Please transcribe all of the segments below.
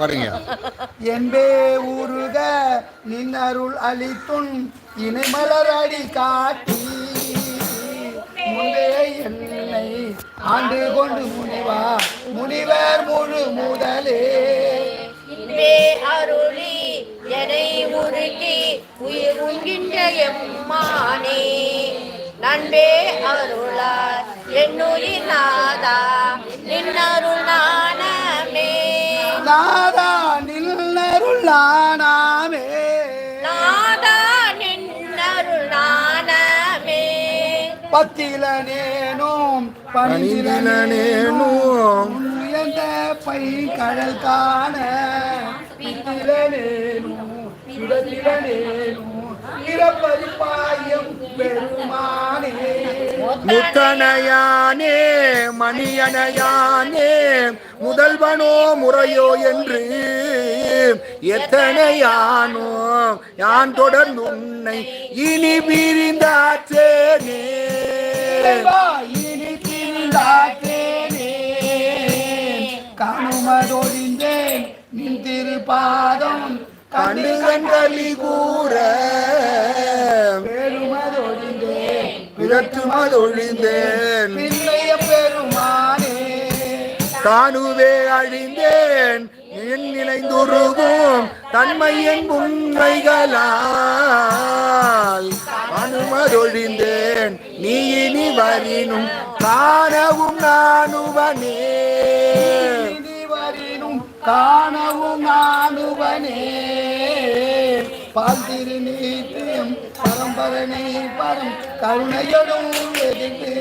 பாருங்க என்பே ஊருக நின்னருள் அளித்துன் இணைமலர் அடி காட்டி. முன்பே என்னை ஆண்டு கொண்டு முனிவா முனிவர் முழு முதலே. அருளி எனை உருக்கி உயிர் உண்கின்ற எம்மானே. நண்பே அருளார் என்னுயிர் நாதா நின்னருள் நாணமே நாதா நின்னருள் நானாமே நாதா நின்னருள் நாணமே பத்திலனேனும் பணிந்திலனேனும் உயர்ந்த பை கடல் காண பித்திலனேனும் சுடத்திலனேனும் இறப்பரிப்பாயம் பெருமானே முத்தனையானே மணியனையானே முதல்வனோ முறையோ என்று எத்தனையானோ யான் தொடர்ந்து உன்னை இனி பிரிந்தாச்சேனே இனி திரிந்தாற்றேனே. காணுமதொழிந்தேன் நின் திருப்பாதம் கண்டு கண்களி கூற. பெருமதொழிந்தேன். பிறற்றுமதொழிந்தேன் பின்னைய பெருமானே. தானுவே அழிந்தேன். என் நினைந்துருகும் தன்மையின் உண்மைகளால். அனுமதொழிந்தேன். நீ இனி வரினும் காணவும் நானுவனே. காணவும் நானுவனே பால்திரு நீத்தியம் பரம்பரனை பரம் கருணையடும் எதிர்த்து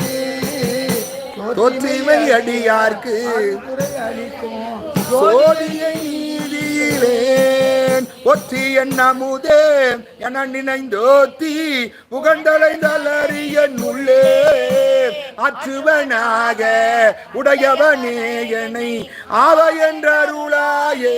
தொற்றிமை அடியார்க்கு அளிக்கும் சோதியை ஒற்றி என் அமுதே என நினைந்தோத்தி புகழ்ந்தலைந்தலறியன் உள்ளே. அச்சுவனாக உடையவனே என்னை ஆவ என்றருளாயே.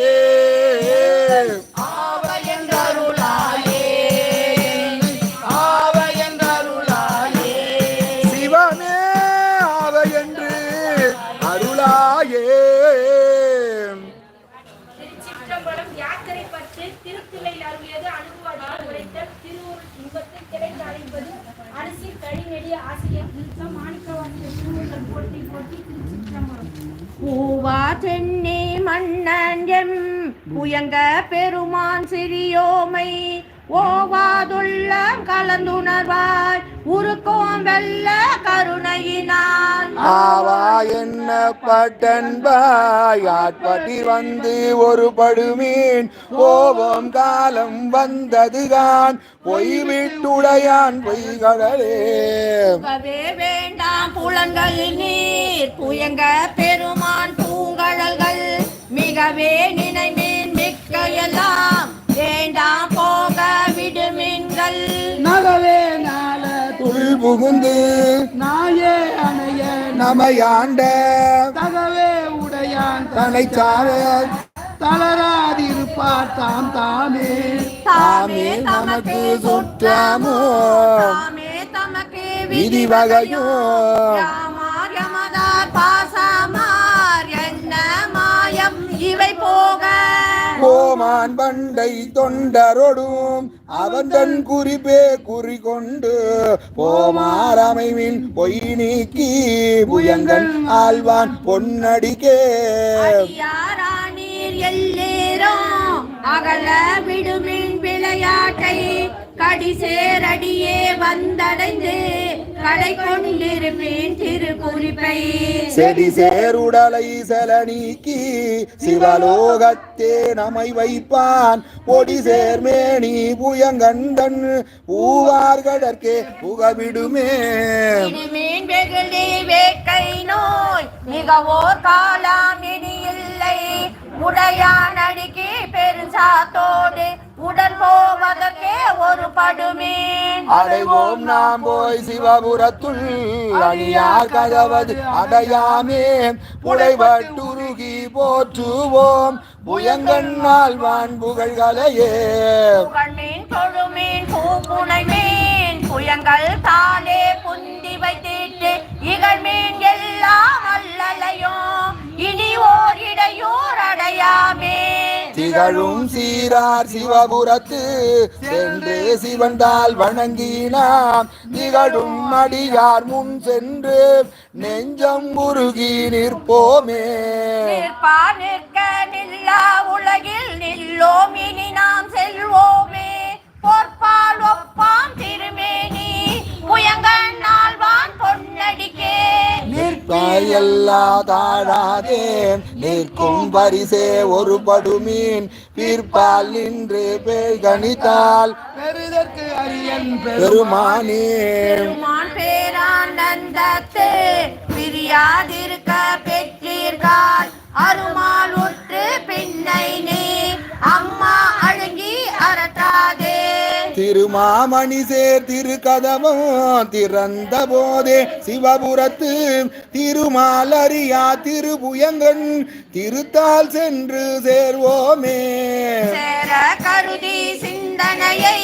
என்பது அடைவது அரிசி கழிநெடிய ஆசிரியர் நிறுத்தம் மாணிக்கவாசிய போட்டி போட்டி பூவா தென்னே மன்னன் எம். புயங்க பெருமான் சிறியோமை. ஓவாதுள்ள கலந்துணர்வாய் உருக்கோம் வெல்ல கருணையினான். ஆவா என்ன பட்டன்பாய் ஆட்பட்டி வந்து ஒரு படுமீன். கோபம் காலம் வந்ததுகான் பொய் விட்டுடையான் பொய்களே வேண்டாம் புலன்களில் நீர் புயங்க பெருமான் பூங்கழல்கள் மிகவே நினைமேன் புகுந்து நாயே அணைய நமையாண்ட தகவே உடையான் தனை சார தளராதிருப்பார் தாம் தாமே. தாமே நமக்கு சுற்றமோ தாமே தமக்கு விதி கோமான் பண்டை தொண்டரொடும். அவன் தன் குறிப்பே குறி கொண்டு போமாரமைவின் பொய் நீக்கி புயங்கன் ஆழ்வான் பொன்னடிக்கே. அடியாரானீர் எல்லேரும் அகல விடுமின் விளையாட்டை கடி சேரடியே வந்தடைந்து கடை கொண்டிருப்பேன் திருக்குறிப்பை. செடி சேருடலை செல நீக்கி சிவலோகத்தே நமை வைப்பான். பொடி சேர்மேனி புயங்கந்தன் பூவார்கடற்கே புகவிடுமே. இனிமீன் வெகுளி வேட்கை நோய் மிகவோர் காலாம் இனி இல்லை உடையான் அடிக்கி பெருசாத்தோடு உடன் போவதற்கே ஒரு படுமீன் அடைவோம் நாம் போய் சிவபுரத்துள் அணியார் கதவது அடையாமே. புடைபட்டுருகி போற்றுவோம் புயங்கண்ணால் வான் புகழ்களையே. புகழ்மீன் தொழுமீன் பூப்புனை மீன் புயங்கள் தானே புந்தி வைத்திட்டு இகழ்மீன் எல்லாம் அல்லலையும் அடையாமே திகழும் சீரார் சிவபுரத்து சென்று சிவந்தால் வணங்கினாம். திகழும் அடியார் முன் சென்று நெஞ்சம் உருகி நிற்போமே. நிற்க நில்லா உலகில் நில்லோம் இனி நாம் செல்வோமே. பொற்பால் ஒப்பாம் திருமேனி நாள்வான் பொன்னடிக்கே. நிற்பாய் எல்லா தாழாதே நிற்கும் பரிசே ஒரு படுமீன். பிற்பால் நின்று பேய் கணித்தால் பெறுதற்கு அரியன் பெருமா பெருமானே பேரானந்தத்து பிரியாதிருக்க பெற்றீர்கள் அருமால் உற்று பின்னை நீ அம்மா அழுங்கி அரட்டாதே திருமாமணி சேர் திருக்கதவம் திறந்த போதே சிவபுரத்து திருமாலரியா திருபுயங்கன் திருத்தால் சென்று சேர்வோமே. கருதி சிந்தனையை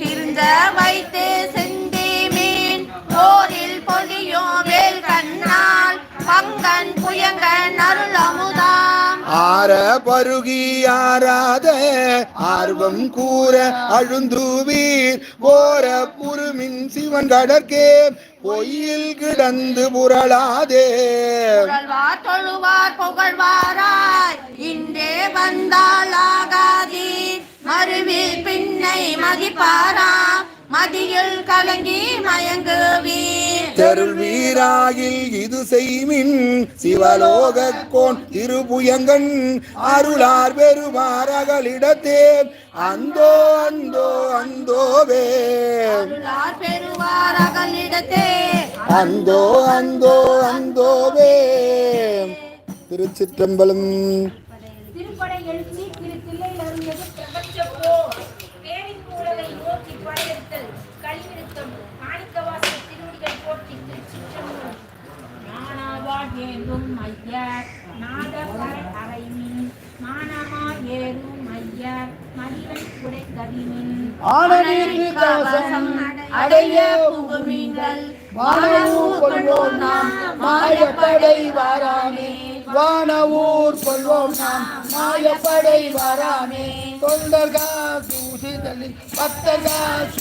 திருந்த வைத்து சிந்தி மீன் போரில் பொலியும் வேல் கண்ணால் பங்கன் புயங்கன் அருளமுதாம் ஆர பருகி ஆராத ஆர்வம் கூற அழுந்துவீர். ஓர புருமின் சிவன் கடற்கே பொய்யில் கிடந்து புரளாதே. தொழுவார் புகழ்வாராய். இன்றே வந்தால் ஆகாதீர். மறுவில் பின்னை மதிப்பாரா? மதியில் கலங்கி மயங்குவீர். தெருள் வீராகில் இது செய்மின் சிவலோக கோன் திருபுயங்கன் அருளார் பெருமார் அகலிடத்தே அந்தோ அந்தோ அந்தோவே. பெறுவார் அகலிடத்தே அந்தோ அந்தோ அந்தோவே. திருச்சிற்றம்பலம். திருப்படை எழுச்சி ஆனநீர் கவசம் அடைய புகுமீன்கள். வானவூர் கொள்வோம் நாம் மாயப்படை வாராமே. வானவூர் கொள்வோம் நாம் மாயப்படை வாராமே. தொண்டர்கா சூசிதலில் பத்தர்கா சூழ போதி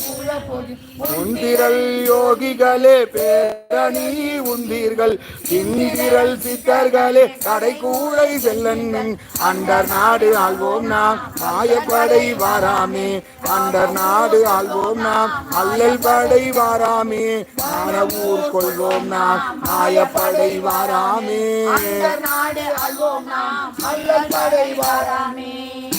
உந்திரல் யோகிகளே பேரணி உந்தீர்கள். இந்திரல் சித்தர்களே கடை கூடை செல்லன் அண்டர் நாடு ஆள்வோம் நாம். மாயப்படை வாராமே அண்டர் நாடு ஆள்வோம் நாம். அல்லல் படை வாராமே மானவூர் கொள்வோம் நாம். மாயப்படை வாராமே. நாடு அல்வோம் நாம். அல்லல் படை வாராமே.